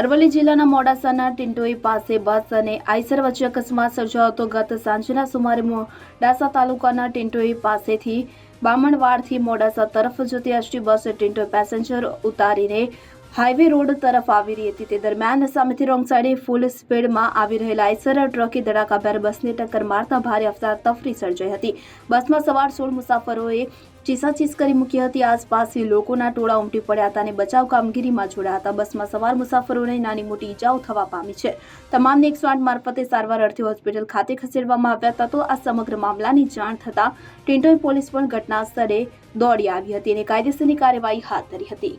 અરવલ્લી જિલ્લાના મોડાસાના ટિંટોઈ પાસે બસ અને આઈસર વચ્ચે અકસ્માત સર્જાયો હતો. ગત સાંજના સુમારે મોડાસા તાલુકાના ટિંટોઈ પાસેથી બામણવાડથી મોડાસા તરફ જતી એસટી બસ ટિંટોઈ પેસેન્જર ઉતારીને હાઈવે રોડ તરફ આવી રહી હતી. તે દરમિયાન સામેથી રોંગ સાઈડે ફૂલ સ્પીડમાં આવી રહેલા આઈસર ટ્રકે ધડાકાભેર બસને ટક્કર મારતા ભારે અફરાતફરી સર્જાઈ હતી. બસમાં સવાર સોળ મુસાફરોએ ચીસાચીસ કરી મૂકી હતી. આસપાસથી લોકોના ટોળા ઉમટી પડ્યા હતા અને બચાવ કામગીરીમાં જોડાયા હતા. બસમાં સવાર મુસાફરોને નાની મોટી ઈજાઓ થવા પામી છે. તમામને એકસો આઠ મારફતે સારવાર અર્થે હોસ્પિટલ ખાતે ખસેડવામાં આવ્યા હતા. તો આ સમગ્ર મામલાની જાણ થતાં ટિન્ટોઈ પોલીસ પણ ઘટના સ્થળે દોડી આવી હતી અને કાયદેસરની કાર્યવાહી હાથ ધરી હતી.